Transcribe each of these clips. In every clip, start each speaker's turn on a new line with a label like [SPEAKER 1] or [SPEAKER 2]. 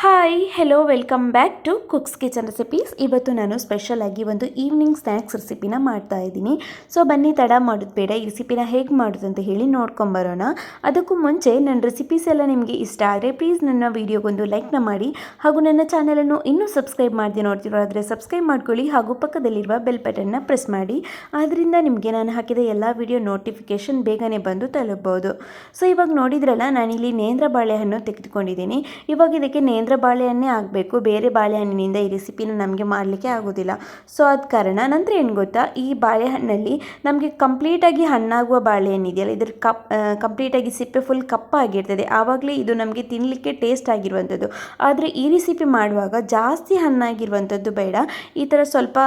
[SPEAKER 1] Hi hello welcome back to cooks kitchen recipes ಇವತ್ತು ನಾನು special ಆಗಿ ಒಂದು ಈವ್ನಿಂಗ್ ಸ್ನ್ಯಾಕ್ಸ್ ರೆಸಿಪಿನ ಮಾಡ್ತಾ ಇದ್ದೀನಿ. ಸೊ ಬನ್ನಿ, ತಡ ಮಾಡೋದು ಬೇಡ. ಈ ರೆಸಿಪಿನ ಹೇಗೆ ಮಾಡೋದು ಅಂತ ಹೇಳಿ ನೋಡ್ಕೊಂಬರೋಣ ಅದಕ್ಕೂ ಮುಂಚೆ ನನ್ನ ರೆಸಿಪೀಸ್ ಎಲ್ಲ ನಿಮಗೆ ಇಷ್ಟ ಆದರೆ ಪ್ಲೀಸ್ ನನ್ನ ವೀಡಿಯೋಗೊಂದು ಲೈಕ್ನ ಮಾಡಿ. ಹಾಗೂ ನನ್ನ ಚಾನಲನ್ನು ಇನ್ನೂ ಸಬ್ಸ್ಕ್ರೈಬ್ ಮಾಡದೆ ನೋಡ್ತಿರೋದ್ರೆ ಸಬ್ಸ್ಕ್ರೈಬ್ ಮಾಡ್ಕೊಳ್ಳಿ. ಹಾಗೂ ಪಕ್ಕದಲ್ಲಿರುವ ಬೆಲ್ ಬಟನ್ನ ಪ್ರೆಸ್ ಮಾಡಿ. ಆದ್ದರಿಂದ ನಿಮಗೆ ನಾನು ಹಾಕಿದ ಎಲ್ಲ ವಿಡಿಯೋ ನೋಟಿಫಿಕೇಷನ್ ಬೇಗನೆ ಬಂದು ತಲುಪಬಹುದು. ಸೊ ಇವಾಗ ನೋಡಿದ್ರಲ್ಲ, ನಾನಿಲ್ಲಿ ನೇಂದ್ರ ಬಾಳೆಹಣ್ಣು ತೆಗೆದುಕೊಂಡಿದ್ದೀನಿ. ಇವಾಗ ಇದಕ್ಕೆ ನೇಂದ್ರ ಬಾಳೆಹಣ್ಣೇ ಆಗಬೇಕು. ಬೇರೆ ಬಾಳೆಹಣ್ಣಿನಿಂದ ಈ ರೆಸಿಪಿನ ನಮಗೆ ಮಾಡಲಿಕ್ಕೆ ಆಗೋದಿಲ್ಲ. ಸೊ ಅದ ಕಾರಣ ನಂತರ ಏನು ಗೊತ್ತಾ? ಈ ಬಾಳೆಹಣ್ಣಲ್ಲಿ ನಮಗೆ ಕಂಪ್ಲೀಟಾಗಿ ಹಣ್ಣಾಗುವ ಬಾಳೆಹಣ್ಣು ಇದೆಯಲ್ಲ, ಇದ್ರ ಕಪ್ ಕಂಪ್ಲೀಟಾಗಿ ಸಿಪ್ಪೆ ಫುಲ್ ಕಪ್ಪಾಗಿರ್ತದೆ ಆವಾಗಲೇ ಇದು ನಮಗೆ ತಿನ್ನಲಿಕ್ಕೆ ಟೇಸ್ಟ್ ಆಗಿರುವಂಥದ್ದು. ಆದರೆ ಈ ರೆಸಿಪಿ ಮಾಡುವಾಗ ಜಾಸ್ತಿ ಹಣ್ಣಾಗಿರುವಂಥದ್ದು ಬೇಡ. ಈ ಥರ ಸ್ವಲ್ಪ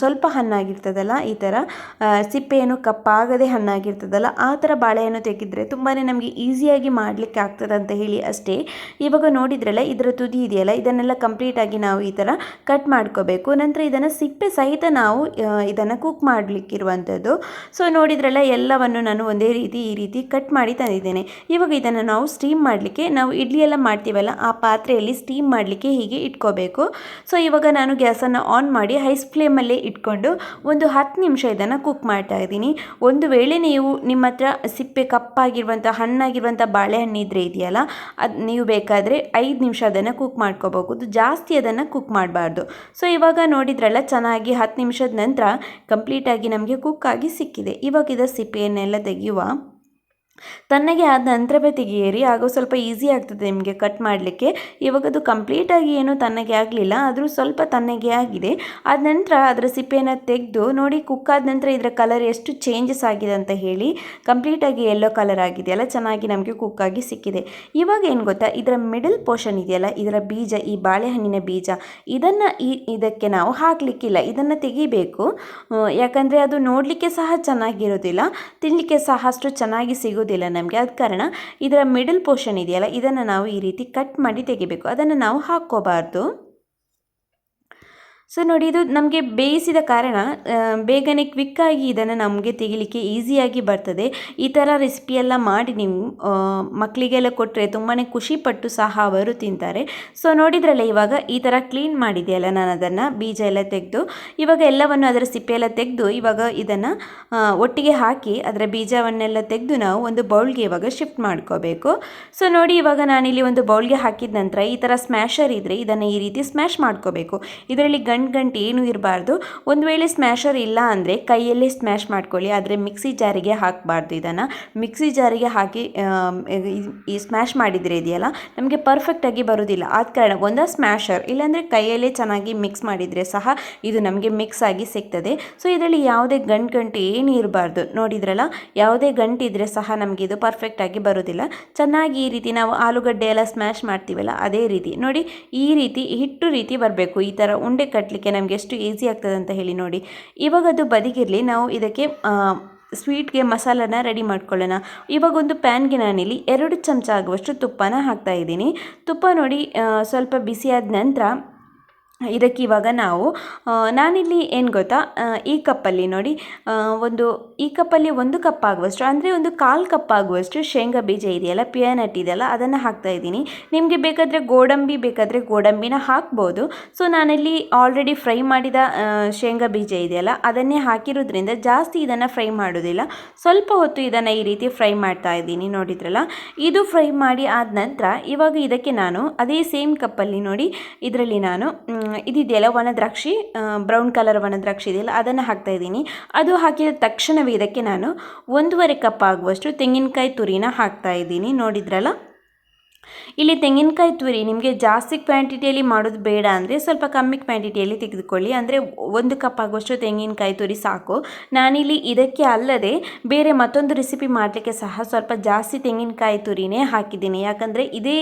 [SPEAKER 1] ಸ್ವಲ್ಪ ಹಣ್ಣಾಗಿರ್ತದಲ್ಲ, ಈ ಥರ ಸಿಪ್ಪೆಯನ್ನು ಕಪ್ಪಾಗದೆ ಹಣ್ಣಾಗಿರ್ತದಲ್ಲ, ಆ ಥರ ಬಾಳೆಹಣ್ಣು ತೆಗೆದ್ರೆ ತುಂಬಾ ನಮಗೆ ಈಸಿಯಾಗಿ ಮಾಡಲಿಕ್ಕೆ ಆಗ್ತದೆ ಅಂತ ಹೇಳಿ ಅಷ್ಟೇ. ಇವಾಗ ನೋಡಿದ್ರಲ್ಲ ಇದರ ತುದಿ ಇದೆಯಲ್ಲ, ಇದನ್ನೆಲ್ಲ ಕಂಪ್ಲೀಟಾಗಿ ನಾವು ಈ ಥರ ಕಟ್ ಮಾಡ್ಕೋಬೇಕು. ನಂತರ ಇದನ್ನು ಸಿಪ್ಪೆ ಸಹಿತ ನಾವು ಇದನ್ನು ಕುಕ್ ಮಾಡಲಿಕ್ಕಿರುವಂಥದ್ದು ಸೊ ನೋಡಿದ್ರಲ್ಲ, ಎಲ್ಲವನ್ನು ನಾನು ಒಂದೇ ರೀತಿ ಈ ರೀತಿ ಕಟ್ ಮಾಡಿ ತಂದಿದ್ದೇನೆ. ಇವಾಗ ಇದನ್ನು ನಾವು ಸ್ಟೀಮ್ ಮಾಡಲಿಕ್ಕೆ, ನಾವು ಇಡ್ಲಿ ಎಲ್ಲ ಮಾಡ್ತೀವಲ್ಲ, ಆ ಪಾತ್ರೆಯಲ್ಲಿ ಸ್ಟೀಮ್ ಮಾಡಲಿಕ್ಕೆ ಹೀಗೆ ಇಟ್ಕೋಬೇಕು. ಸೊ ಇವಾಗ ನಾನು ಗ್ಯಾಸನ್ನು ಆನ್ ಮಾಡಿ ಹೈಸ್ ಫ್ಲೇಮಲ್ಲೇ ಇಟ್ಕೊಂಡು ಒಂದು ಹತ್ತು ನಿಮಿಷ ಇದನ್ನು ಕುಕ್ ಮಾಡ್ತಾ ಇದ್ದೀನಿ. ಒಂದು ವೇಳೆ ನೀವು ನಿಮ್ಮ ಹತ್ರ ಸಿಪ್ಪೆ ಕಪ್ಪಾಗಿರುವಂಥ, ಹಣ್ಣಾಗಿರುವಂಥ ಬಾಳೆಹಣ್ಣು ಇದ್ರೆ ಇದೆಯಲ್ಲ, ಅದು ನೀವು ಬೇಕಾದರೆ ಐದು ನಿಮಿಷ ಅದನ್ನು ಕುಕ್ ಮಾಡ್ಕೋಬಹುದು ಜಾಸ್ತಿ ಅದನ್ನು ಕುಕ್ ಮಾಡಬಾರ್ದು. ಸೊ ಇವಾಗ ನೋಡಿದ್ರಲ್ಲ, ಚೆನ್ನಾಗಿ ಹತ್ತು ನಿಮಿಷದ ನಂತರ ಕಂಪ್ಲೀಟಾಗಿ ನಮಗೆ ಕುಕ್ ಆಗಿ ಸಿಕ್ಕಿದೆ. ಇವಾಗ ಸಿಪ್ಪೆಯನ್ನೆಲ್ಲ ತೆಗೆಯುವ ತಣ್ಣಗೆ ಆದ ನಂತರವೇ ತೆಗೆಯಿರಿ ಆಗ ಸ್ವಲ್ಪ ಈಸಿ ಆಗ್ತದೆ ನಿಮಗೆ ಕಟ್ ಮಾಡಲಿಕ್ಕೆ. ಇವಾಗ ಅದು ಕಂಪ್ಲೀಟಾಗಿ ಏನು ತನ್ನಗೆ ಆಗಲಿಲ್ಲ, ಆದರೂ ಸ್ವಲ್ಪ ತನ್ನಗೆ ಆಗಿದೆ. ಆದ ನಂತರ ಅದರ ಸಿಪ್ಪೆಯನ್ನು ತೆಗೆದು ನೋಡಿ ಕುಕ್ ಆದ ನಂತರ ಇದರ ಕಲರ್ ಎಷ್ಟು ಚೇಂಜಸ್ ಆಗಿದೆ ಅಂತ ಹೇಳಿ ಕಂಪ್ಲೀಟಾಗಿ ಎಲ್ಲೋ ಕಲರ್ ಆಗಿದೆಯಲ್ಲ ಚೆನ್ನಾಗಿ ನಮಗೆ ಕುಕ್ ಆಗಿ ಸಿಕ್ಕಿದೆ. ಇವಾಗ ಏನು ಗೊತ್ತಾ, ಇದರ ಮಿಡಲ್ ಪೋರ್ಷನ್ ಇದೆಯಲ್ಲ, ಇದರ ಬೀಜ, ಈ ಬಾಳೆಹಣ್ಣಿನ ಬೀಜ, ಇದನ್ನು ಈ ಇದಕ್ಕೆ ನಾವು ಹಾಕಲಿಕ್ಕಿಲ್ಲ, ಇದನ್ನು ತೆಗಿಬೇಕು. ಯಾಕಂದರೆ ಅದು ನೋಡಲಿಕ್ಕೆ ಸಹ ಚೆನ್ನಾಗಿರೋದಿಲ್ಲ ತಿನ್ನಲಿಕ್ಕೆ ಸಹ ಅಷ್ಟು ಚೆನ್ನಾಗಿ ಸಿಗೋದಿಲ್ಲ ನಮಗೆ. ಆದ ಕಾರಣ ಇದರ ಮಿಡಲ್ ಪೋರ್ಷನ್ ಇದೆಯಲ್ಲ, ಇದನ್ನು ನಾವು ಈ ರೀತಿ ಕಟ್ ಮಾಡಿ ತೆಗಿಬೇಕು. ಅದನ್ನು ನಾವು ಹಾಕ್ಕೋಬಾರ್ದು. ಸೊ ನೋಡಿ, ಇದು ನಮಗೆ ಬೇಯಿಸಿದ ಕಾರಣ ಬೇಗನೆ ಕ್ವಿಕ್ಕಾಗಿ ಇದನ್ನು ನಮಗೆ ತೆಗಿಲಿಕ್ಕೆ ಈಸಿಯಾಗಿ ಬರ್ತದೆ. ಈ ಥರ ರೆಸಿಪಿ ಎಲ್ಲ ಮಾಡಿ ನೀವು ಮಕ್ಕಳಿಗೆಲ್ಲ ಕೊಟ್ಟರೆ ತುಂಬಾ ಖುಷಿಪಟ್ಟು ಸಹ ಅವರು ತಿಂತಾರೆ. ಸೊ ನೋಡಿದ್ರಲ್ಲ, ಇವಾಗ ಈ ಥರ ಕ್ಲೀನ್ ಮಾಡಿದೆಯಲ್ಲ ನಾನು ಅದನ್ನು, ಬೀಜ ಎಲ್ಲ ತೆಗೆದು, ಇವಾಗ ಎಲ್ಲವನ್ನು ಅದರ ಸಿಪ್ಪೆ ಎಲ್ಲ ತೆಗೆದು, ಇವಾಗ ಇದನ್ನು ಒಟ್ಟಿಗೆ ಹಾಕಿ ಅದರ ಬೀಜವನ್ನೆಲ್ಲ ತೆಗೆದು ನಾವು ಒಂದು ಬೌಲ್ಗೆ ಇವಾಗ ಶಿಫ್ಟ್ ಮಾಡ್ಕೋಬೇಕು. ಸೊ ನೋಡಿ, ಇವಾಗ ನಾನಿಲ್ಲಿ ಒಂದು ಬೌಲ್ಗೆ ಹಾಕಿದ ನಂತರ ಈ ಥರ ಸ್ಮ್ಯಾಶರ್ ಇದ್ದರೆ ಇದನ್ನು ಈ ರೀತಿ ಸ್ಮ್ಯಾಶ್ ಮಾಡ್ಕೋಬೇಕು. ಇದರಲ್ಲಿ ಗಂಟು ಗಂಟು ಏನೂ ಇರಬಾರ್ದು. ಒಂದು ವೇಳೆ ಸ್ಮ್ಯಾಶರ್ ಇಲ್ಲ ಅಂದರೆ ಕೈಯಲ್ಲೇ ಸ್ಮ್ಯಾಶ್ ಮಾಡ್ಕೊಳ್ಳಿ. ಆದರೆ ಮಿಕ್ಸಿ ಜಾರಿಗೆ ಹಾಕಬಾರ್ದು ಇದನ್ನು. ಮಿಕ್ಸಿ ಜಾರಿಗೆ ಹಾಕಿ ಈ- ಸ್ಮ್ಯಾಶ್ ಮಾಡಿದರೆ ಇದೆಯಲ್ಲ, ನಮಗೆ ಪರ್ಫೆಕ್ಟಾಗಿ ಬರೋದಿಲ್ಲ. ಆದ ಕಾರಣ ಒಂದು ಸ್ಮ್ಯಾಶರ್ ಇಲ್ಲಾಂದರೆ ಕೈಯಲ್ಲೇ ಚೆನ್ನಾಗಿ ಮಿಕ್ಸ್ ಮಾಡಿದರೆ ಸಹ ಇದು ನಮಗೆ ಮಿಕ್ಸ್ ಆಗಿ ಸಿಗ್ತದೆ. ಸೊ, ಇದರಲ್ಲಿ ಯಾವುದೇ ಗಂಟು ಗಂಟು ಏನು ಇರಬಾರ್ದು. ನೋಡಿದ್ರಲ್ಲ, ಯಾವುದೇ ಗಂಟು ಇದ್ದರೆ ಸಹ ನಮಗೆ ಇದು ಪರ್ಫೆಕ್ಟಾಗಿ ಬರೋದಿಲ್ಲ. ಚೆನ್ನಾಗಿ ಈ ರೀತಿ ನಾವು ಆಲೂಗಡ್ಡೆ ಎಲ್ಲ ಸ್ಮ್ಯಾಶ್ ಮಾಡ್ತೀವಲ್ಲ, ಅದೇ ರೀತಿ. ನೋಡಿ, ಈ ರೀತಿ ಹಿಟ್ಟು ರೀತಿ ಬರಬೇಕು. ಈ ಥರ ಉಂಡೆ ಕಟ್ಟಲಿಕ್ಕೆ ನಮಗೆ ಎಷ್ಟು ಈಸಿ ಆಗ್ತದೆ ಅಂತ ಹೇಳಿ ನೋಡಿ. ಇವಾಗ ಅದು ಬದಿಗಿರಲಿ, ನಾವು ಇದಕ್ಕೆ ಸ್ವೀಟ್ಗೆ ಮಸಾಲನ ರೆಡಿ ಮಾಡ್ಕೊಳ್ಳೋಣ. ಇವಾಗ ಒಂದು ಪ್ಯಾನ್ಗೆ ನಾನಿಲ್ಲಿ ಎರಡು ಚಮಚ ಆಗುವಷ್ಟು ತುಪ್ಪನ ಹಾಕ್ತಾ ಇದ್ದೀನಿ. ತುಪ್ಪ ನೋಡಿ ಸ್ವಲ್ಪ ಬಿಸಿಯಾದ ನಂತರ ಇದಕ್ಕೆ ಇವಾಗ ನಾವು ನಾನಿಲ್ಲಿ ಏನು ಗೊತ್ತಾ? ಈ ಕಪ್ಪಲ್ಲಿ ನೋಡಿ ಒಂದು, ಈ ಕಪ್ಪಲ್ಲಿ ಒಂದು ಕಪ್ ಆಗುವಷ್ಟು, ಅಂದರೆ ಒಂದು ಕಾಲು ಕಪ್ ಆಗುವಷ್ಟು ಶೇಂಗಾ ಬೀಜ ಇದೆಯಲ್ಲ ಪಿಯಾನಟ್ ಇದೆಯಲ್ಲ, ಅದನ್ನು ಹಾಕ್ತಾ ಇದ್ದೀನಿ. ನಿಮಗೆ ಬೇಕಾದರೆ ಗೋಡಂಬಿ ಬೇಕಾದರೆ ಗೋಡಂಬಿನ ಹಾಕ್ಬೋದು. ಸೊ ನಾನಿಲ್ಲಿ ಆಲ್ರೆಡಿ ಫ್ರೈ ಮಾಡಿದ ಶೇಂಗಾ ಬೀಜ ಇದೆಯಲ್ಲ, ಅದನ್ನೇ ಹಾಕಿರೋದ್ರಿಂದ ಜಾಸ್ತಿ ಇದನ್ನು ಫ್ರೈ ಮಾಡೋದಿಲ್ಲ. ಸ್ವಲ್ಪ ಹೊತ್ತು ಇದನ್ನು ಈ ರೀತಿ ಫ್ರೈ ಮಾಡ್ತಾ ಇದ್ದೀನಿ, ನೋಡಿದ್ರಲ್ಲ? ಇದು ಫ್ರೈ ಮಾಡಿ ಆದ ನಂತರ ಇವಾಗ ಇದಕ್ಕೆ ನಾನು, ಅದೇ ಸೇಮ್ ಕಪ್ಪಲ್ಲಿ ನೋಡಿ, ಇದರಲ್ಲಿ ನಾನು ಇದಿದೆಯಲ್ಲ ಒಣದ್ರಾಕ್ಷಿ ಬ್ರೌನ್ ಕಲರ್ ಒಣದ್ರಾಕ್ಷಿ ಇದೆಯಲ್ಲ, ಅದನ್ನು ಹಾಕ್ತಾ ಇದ್ದೀನಿ. ಅದು ಹಾಕಿದ ತಕ್ಷಣವೇ ಇದಕ್ಕೆ ನಾನು ಒಂದೂವರೆ ಕಪ್ ಆಗುವಷ್ಟು ತೆಂಗಿನಕಾಯಿ ತುರಿನ ಹಾಕ್ತಾ ಇದ್ದೀನಿ. ನೋಡಿದ್ರಲ್ಲ? ಇಲ್ಲಿ ತೆಂಗಿನಕಾಯಿ ತುರಿ ನಿಮಗೆ ಜಾಸ್ತಿ ಕ್ವಾಂಟಿಟಿಯಲ್ಲಿ ಮಾಡೋದು ಬೇಡ ಅಂದರೆ ಸ್ವಲ್ಪ ಕಮ್ಮಿ ಕ್ವಾಂಟಿಟಿಯಲ್ಲಿ ತೆಗೆದುಕೊಳ್ಳಿ. ಅಂದರೆ ಒಂದು ಕಪ್ ಆಗುವಷ್ಟು ತೆಂಗಿನಕಾಯಿ ತುರಿ ಸಾಕು. ನಾನಿಲ್ಲಿ ಇದಕ್ಕೆ ಅಲ್ಲದೆ ಬೇರೆ ಮತ್ತೊಂದು ರೆಸಿಪಿ ಮಾಡಲಿಕ್ಕೆ ಸಹ ಸ್ವಲ್ಪ ಜಾಸ್ತಿ ತೆಂಗಿನಕಾಯಿ ತುರಿನೇ ಹಾಕಿದ್ದೀನಿ. ಯಾಕಂದರೆ ಇದೇ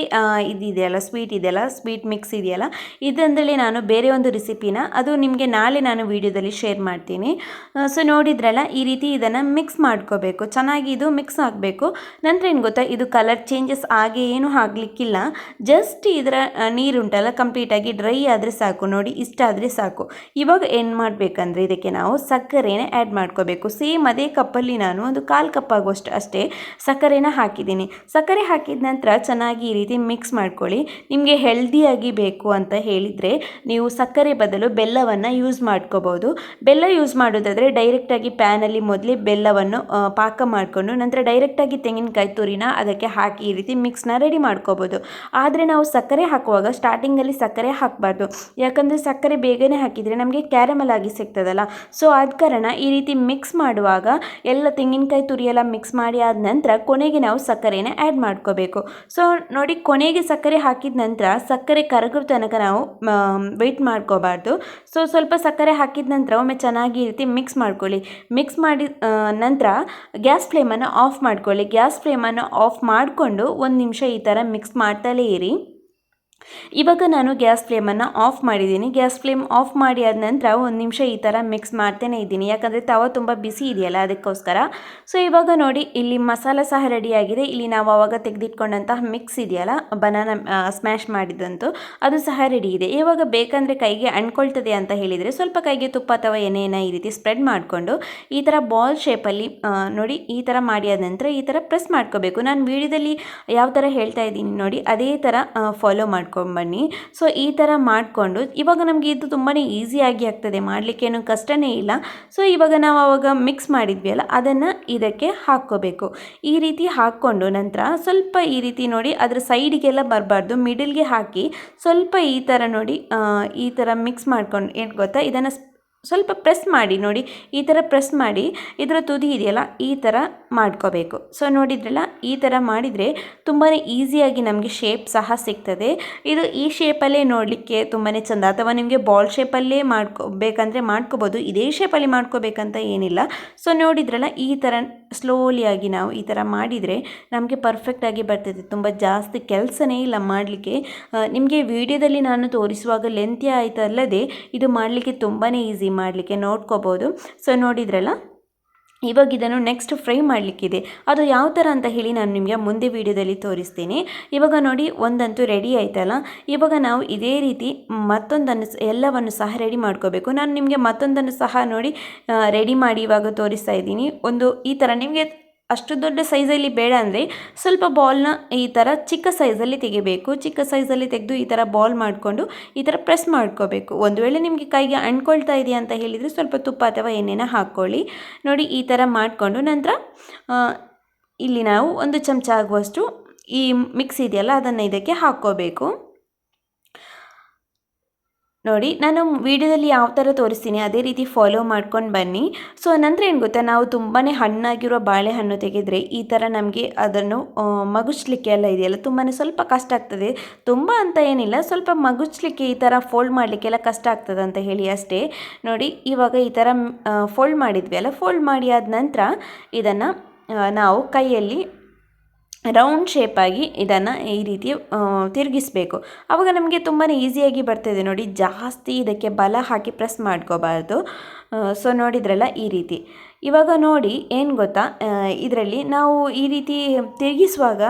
[SPEAKER 1] ಇದಿದೆಯಲ್ಲ ಸ್ವೀಟ್ ಇದೆಯಲ್ಲ ಸ್ವೀಟ್ ಮಿಕ್ಸ್ ಇದೆಯಲ್ಲ ಇದಂದಲೇ ನಾನು ಬೇರೆ ಒಂದು ರೆಸಿಪಿನ ಅದು ನಿಮಗೆ ನಾಳೆ ನಾನು ವಿಡಿಯೋದಲ್ಲಿ ಶೇರ್ ಮಾಡ್ತೀನಿ. ಸೊ ನೋಡಿದ್ರಲ್ಲ, ಈ ರೀತಿ ಇದನ್ನು ಮಿಕ್ಸ್ ಮಾಡ್ಕೋಬೇಕು. ಚೆನ್ನಾಗಿ ಇದು ಮಿಕ್ಸ್ ಆಗಬೇಕು. ನಂತರ ಏನು ಗೊತ್ತಾ, ಇದು ಕಲರ್ ಚೇಂಜಸ್ ಆಗಿ ಏನು ಆಗಲಿಕ್ಕಿಲ್ಲ. ಜಸ್ಟ್ ಇದರ ನೀರುಂಟಲ್ಲ ಕಂಪ್ಲೀಟಾಗಿ ಡ್ರೈ ಆದರೆ ಸಾಕು, ನೋಡಿ ಇಷ್ಟಾದರೆ ಸಾಕು. ಇವಾಗ ಏನು ಮಾಡಬೇಕಂದ್ರೆ ಇದಕ್ಕೆ ನಾವು ಸಕ್ಕರೆನ ಆ್ಯಡ್ ಮಾಡ್ಕೋಬೇಕು. ಸೇಮ್ ಅದೇ ಕಪ್ಪಲ್ಲಿ ನಾನು ಒಂದು ಕಾಲು ಕಪ್ ಆಗುವಷ್ಟು ಅಷ್ಟೇ ಸಕ್ಕರೆನ ಹಾಕಿದ್ದೀನಿ. ಸಕ್ಕರೆ ಹಾಕಿದ ನಂತರ ಚೆನ್ನಾಗಿ ಈ ರೀತಿ ಮಿಕ್ಸ್ ಮಾಡ್ಕೊಳ್ಳಿ. ನಿಮಗೆ ಹೆಲ್ದಿಯಾಗಿ ಬೇಕು ಅಂತ ಹೇಳಿದರೆ ನೀವು ಸಕ್ಕರೆ ಬದಲು ಬೆಲ್ಲವನ್ನು ಯೂಸ್ ಮಾಡ್ಕೋಬೋದು. ಬೆಲ್ಲ ಯೂಸ್ ಮಾಡೋದಾದರೆ ಡೈರೆಕ್ಟಾಗಿ ಪ್ಯಾನಲ್ಲಿ ಮೊದಲೇ ಬೆಲ್ಲವನ್ನು ಪಾಕ ಮಾಡಿಕೊಂಡು ನಂತರ ಡೈರೆಕ್ಟಾಗಿ ತೆಂಗಿನಕಾಯಿ ತುರಿನ ಅದಕ್ಕೆ ಹಾಕಿ ಈ ರೀತಿ ಮಿಕ್ಸ್ನ ರೆಡಿ ಮಾಡ್ಕೋಬೋದು. ಆದರೆ ನಾವು ಸಕ್ಕರೆ ಹಾಕುವಾಗ ಸ್ಟಾರ್ಟಿಂಗಲ್ಲಿ ಸಕ್ಕರೆ ಹಾಕಬಾರ್ದು. ಯಾಕಂದರೆ ಸಕ್ಕರೆ ಬೇಗನೆ ಹಾಕಿದರೆ ನಮಗೆ ಕ್ಯಾರಮಲ್ ಆಗಿ ಸಿಗ್ತದಲ್ಲ. ಸೊ ಆದ ಕಾರಣ ಈ ರೀತಿ ಮಿಕ್ಸ್ ಮಾಡುವಾಗ ಎಲ್ಲ ತೆಂಗಿನಕಾಯಿ ತುರಿ ಎಲ್ಲ ಮಿಕ್ಸ್ ಮಾಡಿ ಆದ ನಂತರ ಕೊನೆಗೆ ನಾವು ಸಕ್ಕರೆನ ಆ್ಯಡ್ ಮಾಡ್ಕೋಬೇಕು. ಸೊ ನೋಡಿ ಕೊನೆಗೆ ಸಕ್ಕರೆ ಹಾಕಿದ ನಂತರ ಸಕ್ಕರೆ ಕರಗೋ ತನಕ ನಾವು ವೆಯ್ಟ್ ಮಾಡ್ಕೋಬಾರ್ದು. ಸೊ ಸ್ವಲ್ಪ ಸಕ್ಕರೆ ಹಾಕಿದ ನಂತರ ಒಮ್ಮೆ ಚೆನ್ನಾಗಿ ಈ ರೀತಿ ಮಿಕ್ಸ್ ಮಾಡ್ಕೊಳ್ಳಿ. ಮಿಕ್ಸ್ ಮಾಡಿ ನಂತರ ಗ್ಯಾಸ್ ಫ್ಲೇಮನ್ನು ಆಫ್ ಮಾಡ್ಕೊಳ್ಳಿ. ಗ್ಯಾಸ್ ಫ್ಲೇಮನ್ನು ಆಫ್ ಮಾಡಿಕೊಂಡು ಒಂದು ನಿಮಿಷ ಈ ಥರ ಮಿಕ್ಸ್ ಮಾಡ್ತಲೇ ಇರಿ ಇವಾಗ ನಾನು ಗ್ಯಾಸ್ ಫ್ಲೇಮನ್ನು ಆಫ್ ಮಾಡಿದ್ದೀನಿ. ಗ್ಯಾಸ್ ಫ್ಲೇಮ್ ಆಫ್ ಮಾಡಿ ಆದ ನಂತರ ಒಂದು ನಿಮಿಷ ಈ ಥರ ಮಿಕ್ಸ್ ಮಾಡ್ತೇನೆ ಇದ್ದೀನಿ. ಯಾಕಂದರೆ ತವ ತುಂಬ ಬಿಸಿ ಇದೆಯಲ್ಲ, ಅದಕ್ಕೋಸ್ಕರ. ಸೊ ಇವಾಗ ನೋಡಿ, ಇಲ್ಲಿ ಮಸಾಲ ಸಹ ರೆಡಿಯಾಗಿದೆ. ಇಲ್ಲಿ ನಾವು ಆವಾಗ ತೆಗೆದಿಟ್ಕೊಂಡಂತಹ ಮಿಕ್ಸ್ ಇದೆಯಲ್ಲ, ಬನಾನ ಸ್ಮ್ಯಾಶ್ ಮಾಡಿದಂತು ಅದು ಸಹ ರೆಡಿ ಇದೆ. ಇವಾಗ ಬೇಕಂದರೆ ಕೈಗೆ ಅಂಟ್ಕೊಳ್ತದೆ ಅಂತ ಹೇಳಿದರೆ ಸ್ವಲ್ಪ ಕೈಗೆ ತುಪ್ಪ ಅಥವಾ ಎಣ್ಣೆಯನ್ನು ಈ ರೀತಿ ಸ್ಪ್ರೆಡ್ ಮಾಡಿಕೊಂಡು ಈ ಥರ ಬಾಲ್ ಶೇಪಲ್ಲಿ ನೋಡಿ, ಈ ಥರ ಮಾಡಿ ಆದ ನಂತರ ಈ ಥರ ಪ್ರೆಸ್ ಮಾಡ್ಕೋಬೇಕು. ನಾನು ವಿಡಿಯೋದಲ್ಲಿ ಯಾವ ಥರ ಹೇಳ್ತಾ ಇದ್ದೀನಿ ನೋಡಿ, ಅದೇ ಥರ ಫಾಲೋ ಮಾಡ್ಕೊಂಡ್ಬನ್ನಿ ಸೊ ಈ ಥರ ಮಾಡಿಕೊಂಡು, ಇವಾಗ ನಮಗೆ ಇದು ತುಂಬಾ ಈಸಿಯಾಗಿ ಆಗ್ತದೆ. ಮಾಡಲಿಕ್ಕೇನು ಕಷ್ಟನೇ ಇಲ್ಲ. ಸೊ ಇವಾಗ ನಾವು ಅವಾಗ ಮಿಕ್ಸ್ ಮಾಡಿದ್ವಿ ಅಲ್ಲ ಅದನ್ನು ಇದಕ್ಕೆ ಹಾಕ್ಕೋಬೇಕು. ಈ ರೀತಿ ಹಾಕ್ಕೊಂಡು ನಂತರ ಸ್ವಲ್ಪ ಈ ರೀತಿ ನೋಡಿ, ಅದರ ಸೈಡಿಗೆಲ್ಲ ಬರಬಾರ್ದು. ಮಿಡಲ್ಗೆ ಹಾಕಿ ಸ್ವಲ್ಪ ಈ ಥರ ನೋಡಿ ಈ ಥರ ಮಿಕ್ಸ್ ಮಾಡ್ಕೊಂಡು, ಏನು ಗೊತ್ತಾ? ಇದನ್ನು ಸ್ವಲ್ಪ ಪ್ರೆಸ್ ಮಾಡಿ, ನೋಡಿ, ಈ ಥರ ಪ್ರೆಸ್ ಮಾಡಿ, ಇದರ ತುದಿ ಇದೆಯಲ್ಲ, ಈ ಥರ ಮಾಡ್ಕೋಬೇಕು. ಸೊ ನೋಡಿದ್ರಲ್ಲ, ಈ ಥರ ಮಾಡಿದರೆ ತುಂಬಾ ಈಸಿಯಾಗಿ ನಮಗೆ ಶೇಪ್ ಸಹ ಸಿಗ್ತದೆ. ಇದು ಈ ಶೇಪಲ್ಲೇ ನೋಡಲಿಕ್ಕೆ ತುಂಬಾ ಚೆಂದ. ಅಥವಾ ನಿಮಗೆ ಬಾಲ್ ಶೇಪಲ್ಲೇ ಮಾಡ್ಕೋಬೇಕಂದ್ರೆ ಮಾಡ್ಕೋಬೋದು. ಇದೇ ಶೇಪಲ್ಲಿ ಮಾಡ್ಕೋಬೇಕಂತ ಏನಿಲ್ಲ. ಸೊ ನೋಡಿದ್ರಲ್ಲ, ಈ ಥರ ಸ್ಲೋಲಿಯಾಗಿ ನಾವು ಈ ಥರ ಮಾಡಿದರೆ ನಮಗೆ ಪರ್ಫೆಕ್ಟಾಗಿ ಬರ್ತದೆ. ತುಂಬ ಜಾಸ್ತಿ ಕೆಲಸನೇ ಇಲ್ಲ ಮಾಡಲಿಕ್ಕೆ. ನಿಮಗೆ ವಿಡಿಯೋದಲ್ಲಿ ನಾನು ತೋರಿಸುವಾಗ ಲೆಂತಿ ಆಯಿತಲ್ಲದೆ, ಇದು ಮಾಡಲಿಕ್ಕೆ ತುಂಬಾ ಈಸಿ ಮಾಡಲಿಕ್ಕೆ ನೋಡ್ಕೋಬೋದು. ಸೊ ನೋಡಿದ್ರಲ್ಲ? ಇವಾಗ ಇದನ್ನು ನೆಕ್ಸ್ಟ್ ಫ್ರೈ ಮಾಡಲಿಕ್ಕಿದೆ. ಅದು ಯಾವ ಥರ ಅಂತ ಹೇಳಿ ನಾನು ನಿಮಗೆ ಮುಂದೆ ವೀಡಿಯೋದಲ್ಲಿ ತೋರಿಸ್ತೀನಿ. ಇವಾಗ ನೋಡಿ, ಒಂದಂತೂ ರೆಡಿ ಆಯ್ತಲ್ಲ? ಇವಾಗ ನಾವು ಇದೇ ರೀತಿ ಮತ್ತೊಂದನ್ನು ಎಲ್ಲವನ್ನು ಸಹ ರೆಡಿ ಮಾಡ್ಕೋಬೇಕು. ನಾನು ನಿಮಗೆ ಮತ್ತೊಂದನ್ನು ಸಹ ನೋಡಿ ರೆಡಿ ಮಾಡಿ ಇವಾಗ ತೋರಿಸ್ತಾ ಇದ್ದೀನಿ. ಒಂದು ಈ ಥರ ನಿಮಗೆ ಅಷ್ಟು ದೊಡ್ಡ ಸೈಜಲ್ಲಿ ಬೇಡ ಅಂದರೆ ಸ್ವಲ್ಪ ಬಾಲ್ನ ಈ ಥರ ಚಿಕ್ಕ ಸೈಜಲ್ಲಿ ತೆಗಿಬೇಕು. ಚಿಕ್ಕ ಸೈಜಲ್ಲಿ ತೆಗೆದು ಈ ಥರ ಬಾಲ್ ಮಾಡಿಕೊಂಡು ಈ ಥರ ಪ್ರೆಸ್ ಮಾಡ್ಕೋಬೇಕು. ಒಂದು ವೇಳೆ ನಿಮಗೆ ಕೈಗೆ ಅಂಟ್ಕೊಳ್ತಾ ಇದೆಯಾ ಅಂತ ಹೇಳಿದರೆ ಸ್ವಲ್ಪ ತುಪ್ಪ ಅಥವಾ ಎಣ್ಣೆನ ಹಾಕ್ಕೊಳ್ಳಿ. ನೋಡಿ ಈ ಥರ ಮಾಡಿಕೊಂಡು ನಂತರ ಇಲ್ಲಿ ನಾವು ಒಂದು ಚಮಚ ಆಗುವಷ್ಟು ಈ ಮಿಕ್ಸ್ ಇದೆಯಲ್ಲ ಅದನ್ನು ಇದಕ್ಕೆ ಹಾಕ್ಕೋಬೇಕು. ನೋಡಿ, ನಾನು ವಿಡಿಯೋದಲ್ಲಿ ಯಾವ ಥರ ತೋರಿಸ್ತೀನಿ, ಅದೇ ರೀತಿ ಫಾಲೋ ಮಾಡ್ಕೊಂಡು ಬನ್ನಿ. ಸೊ ನಂತರ ಏನು ಗೊತ್ತಾ, ನಾವು ತುಂಬಾ ಹಣ್ಣಾಗಿರೋ ಬಾಳೆಹಣ್ಣು ತೆಗೆದರೆ ಈ ಥರ ನಮಗೆ ಅದನ್ನು ಮಗುಚ್ಲಿಕ್ಕೆ ಎಲ್ಲ ಇದೆಯಲ್ಲ ತುಂಬಾ ಸ್ವಲ್ಪ ಕಷ್ಟ ಆಗ್ತದೆ. ತುಂಬ ಅಂತ ಏನಿಲ್ಲ, ಸ್ವಲ್ಪ ಮಗುಚ್ಲಿಕ್ಕೆ ಈ ಥರ ಫೋಲ್ಡ್ ಮಾಡಲಿಕ್ಕೆಲ್ಲ ಕಷ್ಟ ಆಗ್ತದೆ ಅಂತ ಹೇಳಿ ಅಷ್ಟೇ. ನೋಡಿ, ಇವಾಗ ಈ ಥರ ಫೋಲ್ಡ್ ಮಾಡಿದ್ವಿ ಅಲ್ಲ ಫೋಲ್ಡ್ ಮಾಡಿ ಆದ ನಂತರ ಇದನ್ನು ನಾವು ಕೈಯಲ್ಲಿ ರೌಂಡ್ ಶೇಪಾಗಿ ಇದನ್ನು ಈ ರೀತಿ ತಿರುಗಿಸ್ಬೇಕು. ಆವಾಗ ನಮಗೆ ತುಂಬಾ ಈಸಿಯಾಗಿ ಬರ್ತದೆ ನೋಡಿ. ಜಾಸ್ತಿ ಇದಕ್ಕೆ ಬಲ ಹಾಕಿ ಪ್ರೆಸ್ ಮಾಡ್ಕೋಬಾರ್ದು. ಸೊ ನೋಡಿದ್ರಲ್ಲ ಈ ರೀತಿ. ಇವಾಗ ನೋಡಿ, ಏನು ಗೊತ್ತಾ? ಇದರಲ್ಲಿ ನಾವು ಈ ರೀತಿ ತಿರುಗಿಸುವಾಗ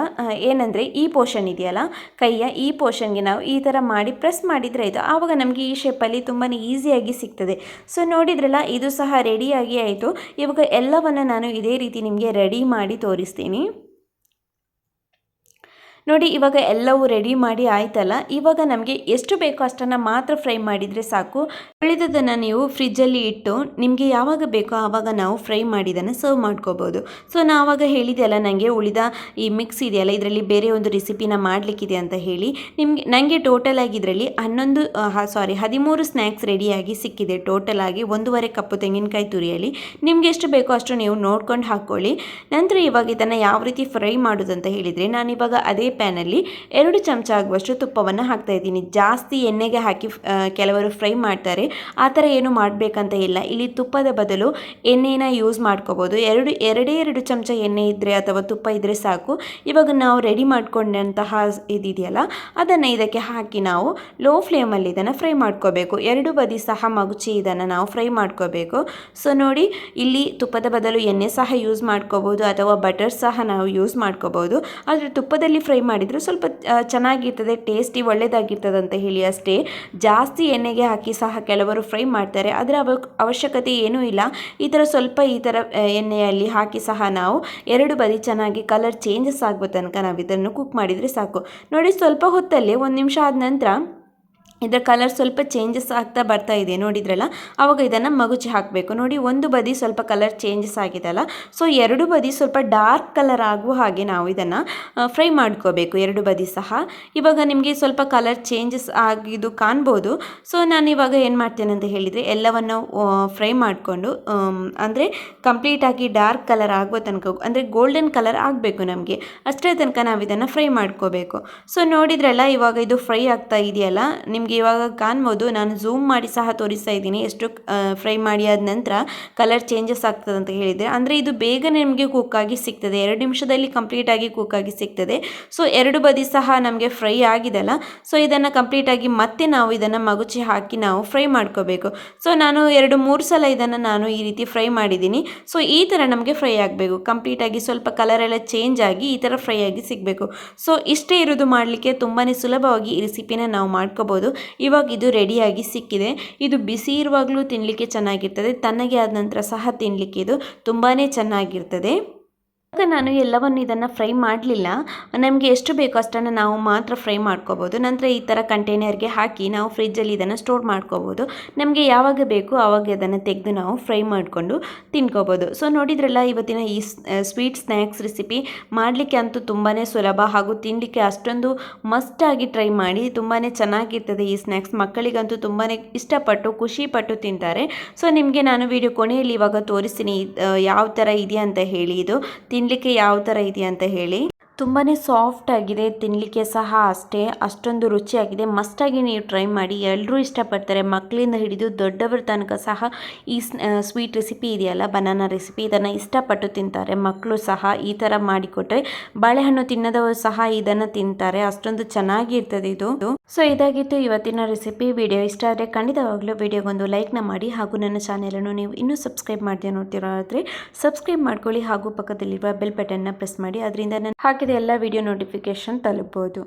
[SPEAKER 1] ಏನಂದರೆ ಈ ಪೋರ್ಷನ್ ಇದೆಯಲ್ಲ, ಕೈಯ ಈ ಪೋರ್ಷನ್ಗೆ ನಾವು ಈ ಥರ ಮಾಡಿ ಪ್ರೆಸ್ ಮಾಡಿದರೆ ಇದು ಆವಾಗ ನಮಗೆ ಈ ಶೇಪಲ್ಲಿ ತುಂಬಾ ಈಸಿಯಾಗಿ ಸಿಗ್ತದೆ. ಸೊ ನೋಡಿದ್ರಲ್ಲ, ಇದು ಸಹ ರೆಡಿಯಾಗಿ ಆಯಿತು. ಇವಾಗ ಎಲ್ಲವನ್ನು ನಾನು ಇದೇ ರೀತಿ ನಿಮಗೆ ರೆಡಿ ಮಾಡಿ ತೋರಿಸ್ತೀನಿ. ನೋಡಿ, ಇವಾಗ ಎಲ್ಲವೂ ರೆಡಿ ಮಾಡಿ ಆಯ್ತಲ್ಲ? ಇವಾಗ ನಮಗೆ ಎಷ್ಟು ಬೇಕೋ ಅಷ್ಟನ್ನು ಮಾತ್ರ ಫ್ರೈ ಮಾಡಿದರೆ ಸಾಕು. ಉಳಿದದನ್ನು ನೀವು ಫ್ರಿಜ್ಜಲ್ಲಿ ಇಟ್ಟು, ನಿಮಗೆ ಯಾವಾಗ ಬೇಕೋ ಆವಾಗ ನಾವು ಫ್ರೈ ಮಾಡಿದ್ದನ್ನು ಸರ್ವ್ ಮಾಡ್ಕೋಬೋದು. ಸೊ ನಾವಾಗ ಹೇಳಿದೆ ಅಲ್ಲ ನನಗೆ ಉಳಿದ ಈ ಮಿಕ್ಸ್ ಇದೆಯಲ್ಲ, ಇದರಲ್ಲಿ ಬೇರೆ ಒಂದು ರೆಸಿಪಿನ ಮಾಡಲಿಕ್ಕಿದೆ ಅಂತ ಹೇಳಿ, ನಿಮಗೆ ನನಗೆ ಟೋಟಲ್ ಆಗಿ ಇದರಲ್ಲಿ ಹನ್ನೊಂದು ಸಾರಿ ಹದಿಮೂರು ಸ್ನ್ಯಾಕ್ಸ್ ರೆಡಿಯಾಗಿ ಸಿಕ್ಕಿದೆ. ಟೋಟಲ್ ಆಗಿ ಒಂದೂವರೆ ಕಪ್ಪು ತೆಂಗಿನಕಾಯಿ ತುರಿಯಲ್ಲಿ. ನಿಮಗೆ ಎಷ್ಟು ಬೇಕೋ ಅಷ್ಟು ನೀವು ನೋಡ್ಕೊಂಡು ಹಾಕ್ಕೊಳ್ಳಿ ನಂತರ ಇವಾಗ ಇದನ್ನು ಯಾವ ರೀತಿ ಫ್ರೈ ಮಾಡೋದಂತ ಹೇಳಿದರೆ, ನಾನಿವಾಗ ಅದೇ ಪ್ಯಾನಲ್ಲಿ ಎರಡು ಚಮಚ ಆಗುವಷ್ಟು ತುಪ್ಪವನ್ನು ಹಾಕ್ತಾ ಇದ್ದೀನಿ. ಜಾಸ್ತಿ ಎಣ್ಣೆಗೆ ಹಾಕಿ ಕೆಲವರು ಫ್ರೈ ಮಾಡ್ತಾರೆ. ಆ ಥರ ಏನು ಮಾಡಬೇಕಂತ ಇಲ್ಲ. ಇಲ್ಲಿ ತುಪ್ಪದ ಬದಲು ಎಣ್ಣೆನ ಯೂಸ್ ಮಾಡ್ಕೋಬೋದು. ಎರಡು, ಎರಡೇ ಎರಡು ಚಮಚ ಎಣ್ಣೆ ಇದ್ದರೆ ಅಥವಾ ತುಪ್ಪ ಇದ್ದರೆ ಸಾಕು. ಇವಾಗ ನಾವು ರೆಡಿ ಮಾಡ್ಕೊಂಡಂತಹ ಇದಿದೆಯಲ್ಲ, ಅದನ್ನು ಇದಕ್ಕೆ ಹಾಕಿ ನಾವು ಲೋ ಫ್ಲೇಮಲ್ಲಿ ಇದನ್ನು ಫ್ರೈ ಮಾಡ್ಕೋಬೇಕು. ಎರಡು ಬದಿ ಸಹ ಮಗುಚಿ ಇದನ್ನು ನಾವು ಫ್ರೈ ಮಾಡ್ಕೋಬೇಕು. ಸೊ, ನೋಡಿ, ಇಲ್ಲಿ ತುಪ್ಪದ ಬದಲು ಎಣ್ಣೆ ಸಹ ಯೂಸ್ ಮಾಡ್ಕೋಬೋದು ಅಥವಾ ಬಟರ್ ಸಹ ನಾವು ಯೂಸ್ ಮಾಡ್ಕೋಬೋದು. ಆದರೆ ತುಪ್ಪದಲ್ಲಿ ಫ್ರೈ ಮಾಡಿದರೂ ಸ್ವಲ್ಪ ಚೆನ್ನಾಗಿರ್ತದೆ, ಟೇಸ್ಟಿ ಒಳ್ಳೆಯದಾಗಿರ್ತದೆ ಅಂತ ಹೇಳಿ ಅಷ್ಟೇ. ಜಾಸ್ತಿ ಎಣ್ಣೆಗೆ ಹಾಕಿ ಸಹ ಕೆಲವರು ಫ್ರೈ ಮಾಡ್ತಾರೆ. ಅದರ ಅವ, ಅವಶ್ಯಕತೆ ಏನೂ ಇಲ್ಲ. ಈ ಥರ ಸ್ವಲ್ಪ ಈ ಥರ ಎಣ್ಣೆಯಲ್ಲಿ ಹಾಕಿ ಸಹ ನಾವು ಎರಡು ಬದಿ ಚೆನ್ನಾಗಿ ಕಲರ್ ಚೇಂಜಸ್ ಆಗೋ ತನಕ ನಾವು ಇದನ್ನು ಕುಕ್ ಮಾಡಿದರೆ ಸಾಕು. ನೋಡಿ ಸ್ವಲ್ಪ ಹೊತ್ತಲ್ಲೇ ಒಂದು ನಿಮಿಷ ಆದ ನಂತರ ಇದರ ಕಲರ್ ಸ್ವಲ್ಪ ಚೇಂಜಸ್ ಆಗ್ತಾ ಬರ್ತಾ ಇದೆ, ನೋಡಿದ್ರಲ್ಲ? ಆವಾಗ ಇದನ್ನು ಮಗುಚಿ ಹಾಕಬೇಕು. ನೋಡಿ, ಒಂದು ಬದಿ ಸ್ವಲ್ಪ ಕಲರ್ ಚೇಂಜಸ್ ಆಗಿದೆಲ್ಲ? ಸೊ ಎರಡು ಬದಿ ಸ್ವಲ್ಪ ಡಾರ್ಕ್ ಕಲರ್ ಆಗುವ ಹಾಗೆ ನಾವು ಇದನ್ನು ಫ್ರೈ ಮಾಡ್ಕೋಬೇಕು. ಎರಡು ಬದಿ ಸಹ. ಇವಾಗ ನಿಮಗೆ ಸ್ವಲ್ಪ ಕಲರ್ ಚೇಂಜಸ್ ಆಗಿದ್ದು ಕಾಣ್ಬೋದು. ಸೊ ನಾನು ಇವಾಗ ಏನು ಮಾಡ್ತೇನೆ ಅಂತ ಹೇಳಿದರೆ, ಎಲ್ಲವನ್ನು ಫ್ರೈ ಮಾಡಿಕೊಂಡು ಅಂದರೆ ಕಂಪ್ಲೀಟಾಗಿ ಡಾರ್ಕ್ ಕಲರ್ ಆಗುವ ತನಕ, ಅಂದರೆ ಗೋಲ್ಡನ್ ಕಲರ್ ಆಗಬೇಕು ನಮಗೆ. ಅಷ್ಟೇ ತನಕ ನಾವು ಇದನ್ನು ಫ್ರೈ ಮಾಡ್ಕೋಬೇಕು. ಸೊ ನೋಡಿದ್ರಲ್ಲ, ಇವಾಗ ಇದು ಫ್ರೈ ಆಗ್ತಾ ಇದೆಯಲ್ಲ? ನಿಮಗೆ ಇವಾಗ ಕಾಣ್ಬೋದು. ನಾನು ಝೂಮ್ ಮಾಡಿ ಸಹ ತೋರಿಸ್ತಾ ಇದ್ದೀನಿ. ಎಷ್ಟು ಫ್ರೈ ಮಾಡಿ ಆದ ನಂತರ ಕಲರ್ ಚೇಂಜಸ್ ಆಗ್ತದೆ ಅಂತ ಹೇಳಿದರೆ. ಅಂದರೆ ಇದು ಬೇಗನೆ ನಿಮಗೆ ಕುಕ್ ಆಗಿ ಸಿಗ್ತದೆ. ಎರಡು ನಿಮಿಷದಲ್ಲಿ ಕಂಪ್ಲೀಟಾಗಿ ಕುಕ್ ಆಗಿ ಸಿಗ್ತದೆ. ಸೊ ಎರಡು ಬದಿ ಸಹ ನಮಗೆ ಫ್ರೈ ಆಗಿದೆಲ್ಲ. ಸೊ ಇದನ್ನು ಕಂಪ್ಲೀಟಾಗಿ ಮತ್ತೆ ನಾವು ಇದನ್ನು ಮಗುಚಿ ಹಾಕಿ ನಾವು ಫ್ರೈ ಮಾಡ್ಕೋಬೇಕು. ಸೊ ನಾನು ಎರಡು, ಮೂರು ಸಲ ಇದನ್ನು ನಾನು ಈ ರೀತಿ ಫ್ರೈ ಮಾಡಿದ್ದೀನಿ. ಸೊ ಈ ಥರ ನಮಗೆ ಫ್ರೈ ಆಗಬೇಕು. ಕಂಪ್ಲೀಟಾಗಿ ಸ್ವಲ್ಪ ಕಲರ್ ಎಲ್ಲ ಚೇಂಜ್ ಆಗಿ ಈ ಥರ ಫ್ರೈ ಆಗಿ ಸಿಗಬೇಕು. ಸೊ ಇಷ್ಟೇ ಇರೋದು ಮಾಡಲಿಕ್ಕೆ ತುಂಬಾ ಸುಲಭವಾಗಿ ಈ ರೆಸಿಪಿನ ನಾವು ಮಾಡ್ಕೋಬೋದು. ಇವಾಗ ಇದು ರೆಡಿಯಾಗಿ ಸಿಕ್ಕಿದೆ. ಇದು ಬಿಸಿ ಇರುವಾಗಲೂ ತಿನ್ನಲಿಕ್ಕೆ ಚೆನ್ನಾಗಿರ್ತದೆ. ತಣ್ಣಗೆ ಆದ ನಂತರ ಸಹ ತಿನ್ನಲಿಕ್ಕೆ ಇದು ತುಂಬಾ ಚೆನ್ನಾಗಿರ್ತದೆ. ಇವಾಗ ನಾನು ಎಲ್ಲವನ್ನು ಇದನ್ನು ಫ್ರೈ ಮಾಡಲಿಲ್ಲ. ನಮಗೆ ಎಷ್ಟು ಬೇಕೋ ಅಷ್ಟನ್ನು ನಾವು ಮಾತ್ರ ಫ್ರೈ ಮಾಡ್ಕೋಬೋದು. ನಂತರ ಈ ಥರ ಕಂಟೈನರ್ಗೆ ಹಾಕಿ ನಾವು ಫ್ರಿಜ್ಜಲ್ಲಿ ಇದನ್ನು ಸ್ಟೋರ್ ಮಾಡ್ಕೋಬೋದು. ನಮಗೆ ಯಾವಾಗ ಬೇಕು ಆವಾಗ ಅದನ್ನು ತೆಗೆದು ನಾವು ಫ್ರೈ ಮಾಡಿಕೊಂಡು ತಿನ್ಕೋಬೋದು. ಸೊ ನೋಡಿದ್ರಲ್ಲ ಇವತ್ತಿನ ಈ ಸ್ವೀಟ್ ಸ್ನ್ಯಾಕ್ಸ್ ರೆಸಿಪಿ ಮಾಡಲಿಕ್ಕೆ ಅಂತೂ ತುಂಬಾ ಸುಲಭ ಹಾಗೂ ತಿನ್ನಲಿಕ್ಕೆ ಅಷ್ಟೊಂದು ಮಸ್ಟಾಗಿ ಟ್ರೈ ಮಾಡಿ ತುಂಬಾ ಚೆನ್ನಾಗಿರ್ತದೆ ಈ ಸ್ನ್ಯಾಕ್ಸ್. ಮಕ್ಕಳಿಗಂತೂ ತುಂಬಾ ಇಷ್ಟಪಟ್ಟು, ಖುಷಿಪಟ್ಟು ತಿಂತಾರೆ. ಸೊ ನಿಮಗೆ ನಾನು ವಿಡಿಯೋ ಕೊನೆಯಲ್ಲಿ ಇವಾಗ ತೋರಿಸ್ತೀನಿ ಯಾವ ಥರ ಇದೆಯಾ ಅಂತ ಹೇಳಿ ಇದು. ತಿನ್ನಲಿಕ್ಕೆ ಯಾವ ಥರ ಇದೆಯಾ ಅಂತ ಹೇಳಿ. ತುಂಬಾ ಸಾಫ್ಟ್ ಆಗಿದೆ ತಿನ್ನಲಿಕ್ಕೆ ಸಹ ಅಷ್ಟೇ, ಅಷ್ಟೊಂದು ರುಚಿಯಾಗಿದೆ. ಮಸ್ಟಾಗಿ ನೀವು ಟ್ರೈ ಮಾಡಿ. ಎಲ್ಲರೂ ಇಷ್ಟಪಡ್ತಾರೆ. ಮಕ್ಕಳಿಂದ ಹಿಡಿದು ದೊಡ್ಡವರ ತನಕ ಸಹ ಈ ಸ್ವೀಟ್ ರೆಸಿಪಿ ಇದೆಯಲ್ಲ ಬನಾನಾ ರೆಸಿಪಿ ಇದನ್ನು ಇಷ್ಟಪಟ್ಟು ತಿಂತಾರೆ. ಮಕ್ಕಳು ಸಹ ಈ ಥರ ಮಾಡಿಕೊಟ್ರೆ ಬಾಳೆಹಣ್ಣು ತಿನ್ನದವರು ಸಹ ಇದನ್ನು ತಿಂತಾರೆ. ಅಷ್ಟೊಂದು ಚೆನ್ನಾಗಿರ್ತದೆ ಇದು. ಸೊ ಇದಾಗಿತ್ತು ಇವತ್ತಿನ ರೆಸಿಪಿ ವಿಡಿಯೋ ಇಷ್ಟ ಆದರೆ ಖಂಡಿತವಾಗ್ಲೂ ವಿಡಿಯೋಗೊಂದು ಲೈಕ್ನ ಮಾಡಿ. ಹಾಗೂ ನನ್ನ ಚಾನೆಲನ್ನು ನೀವು ಇನ್ನೂ ಸಬ್ಸ್ಕ್ರೈಬ್ ಮಾಡದೆ ನೋಡ್ತಿರೋದ್ರೆ ಸಬ್ಸ್ಕ್ರೈಬ್ ಮಾಡ್ಕೊಳ್ಳಿ. ಹಾಗೂ ಪಕ್ಕದಲ್ಲಿರುವ ಬೆಲ್ ಬಟನ್ನ ಪ್ರೆಸ್ ಮಾಡಿ. ಅದರಿಂದ ನಾನು ಹಾಕಿದ ಎಲ್ಲ ವಿಡಿಯೋ ನೋಟಿಫಿಕೇಷನ್ ತಲುಪ್ಬೋದು